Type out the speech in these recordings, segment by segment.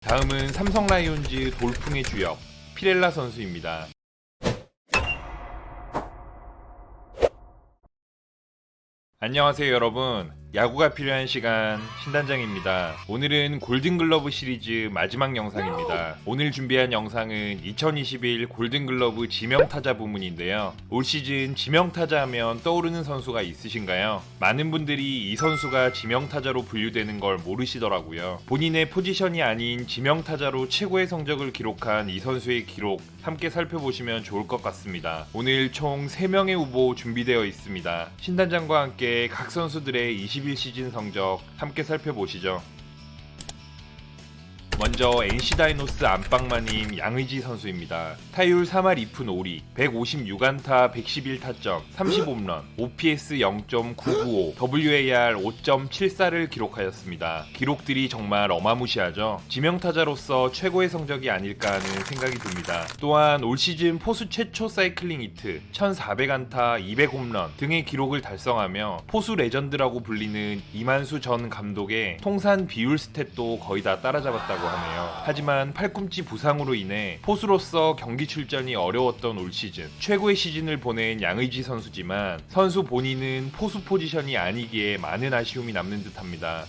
다음은 삼성 라이온즈 돌풍의 주역 피렐라 선수입니다. 안녕하세요 여러분 야구가 필요한 시간 신단장입니다. 오늘은 골든글러브 시리즈 마지막 영상입니다. 오늘 준비한 영상은 2021 골든글러브 지명타자 부문인데요. 올 시즌 지명타자 하면 떠오르는 선수가 있으신가요? 많은 분들이 이 선수가 지명타자로 분류되는 걸 모르시더라고요. 본인의 포지션이 아닌 지명타자로 최고의 성적을 기록한 이 선수의 기록 함께 살펴보시면 좋을 것 같습니다. 오늘 총 3명의 후보 준비되어 있습니다. 신단장과 함께 각 선수들의 21시즌 성적 함께 살펴보시죠. 먼저 NC 다이노스 안방마님 양의지 선수입니다. 타율 3할 2푼 5리, 156안타 111타점, 30홈런, OPS 0.995, WAR 5.74를 기록하였습니다. 기록들이 정말 어마무시하죠. 지명타자로서 최고의 성적이 아닐까 하는 생각이 듭니다. 또한 올 시즌 포수 최초 사이클링 히트, 1400안타, 200홈런 등의 기록을 달성하며 포수 레전드라고 불리는 이만수 전 감독의 통산 비율 스탯도 거의 다 따라잡았다고 하네요. 하지만 팔꿈치 부상으로 인해 포수로서 경기 출전이 어려웠던 올 시즌 최고의 시즌을 보낸 양의지 선수지만 선수 본인은 포수 포지션이 아니기에 많은 아쉬움이 남는 듯합니다.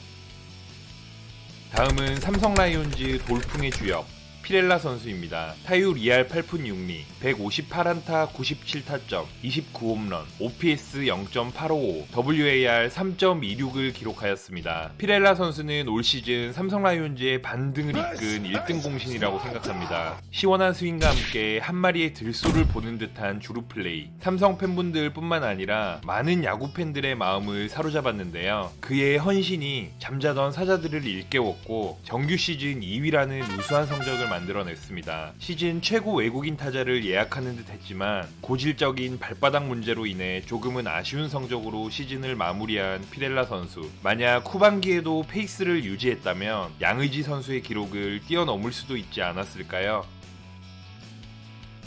다음은 삼성 라이온즈 돌풍의 주역 피렐라 선수입니다. 타율 2할 8푼 6리, 158안타 97타점, 29홈런, OPS 0.855, WAR 3.26을 기록하였습니다. 피렐라 선수는 올 시즌 삼성 라이온즈의 반등을 이끈 1등 공신이라고 생각합니다. 시원한 스윙과 함께 한 마리의 들소를 보는 듯한 주루 플레이. 삼성 팬분들 뿐만 아니라 많은 야구 팬들의 마음을 사로잡았는데요. 그의 헌신이 잠자던 사자들을 일깨웠고 정규 시즌 2위라는 우수한 성적을 만들어냈습니다. 시즌 최고 외국인 타자를 예약하는 듯 했지만 고질적인 발바닥 문제로 인해 조금은 아쉬운 성적으로 시즌을 마무리한 피렐라 선수. 만약 후반기에도 페이스를 유지했다면 양의지 선수의 기록을 뛰어넘을 수도 있지 않았을까요?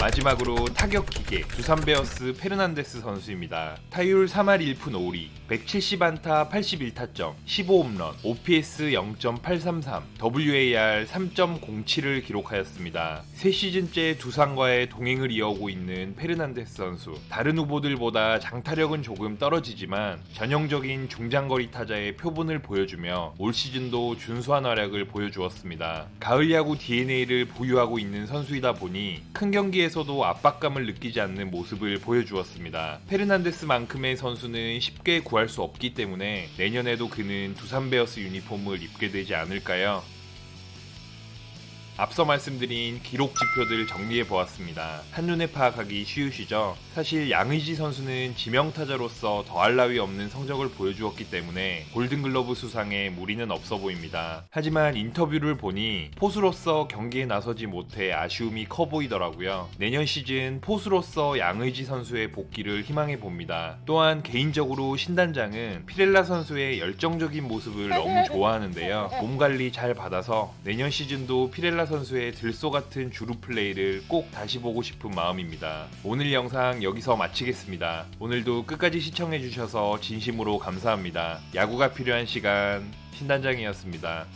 마지막으로 타격 기계 두산 베어스 페르난데스 선수입니다. 타율 3할 1푼 5리, 170안타 81타점, 15홈런, OPS 0.833, WAR 3.07을 기록하였습니다. 새 시즌째 두산과의 동행을 이어오고 있는 페르난데스 선수. 다른 후보들보다 장타력은 조금 떨어지지만 전형적인 중장거리 타자의 표본을 보여주며 올 시즌도 준수한 활약을 보여주었습니다. 가을 야구 DNA를 보유하고 있는 선수이다 보니 큰 경기에서 도 압박감을 느끼지 않는 모습을 보여주었습니다. 페르난데스만큼의 선수는 쉽게 구할 수 없기 때문에 내년에도 그는 두산 베어스 유니폼을 입게 되지 않을까요? 앞서 말씀드린 기록 지표들 정리해 보았습니다. 한눈에 파악하기 쉬우시죠? 사실 양의지 선수는 지명타자로서 더할 나위 없는 성적을 보여주었기 때문에 골든글러브 수상에 무리는 없어 보입니다. 하지만 인터뷰를 보니 포수로서 경기에 나서지 못해 아쉬움이 커 보이더라고요. 내년 시즌 포수로서 양의지 선수의 복귀를 희망해 봅니다. 또한 개인적으로 신단장은 피렐라 선수의 열정적인 모습을 너무 좋아하는데요. 몸 관리 잘 받아서 내년 시즌도 피렐라 선수의 들소 같은 주루 플레이를 꼭 다시 보고 싶은 마음입니다. 오늘 영상 여기서 마치겠습니다. 오늘도 끝까지 시청해주셔서 진심으로 감사합니다. 야구가 필요한 시간 신단장이었습니다.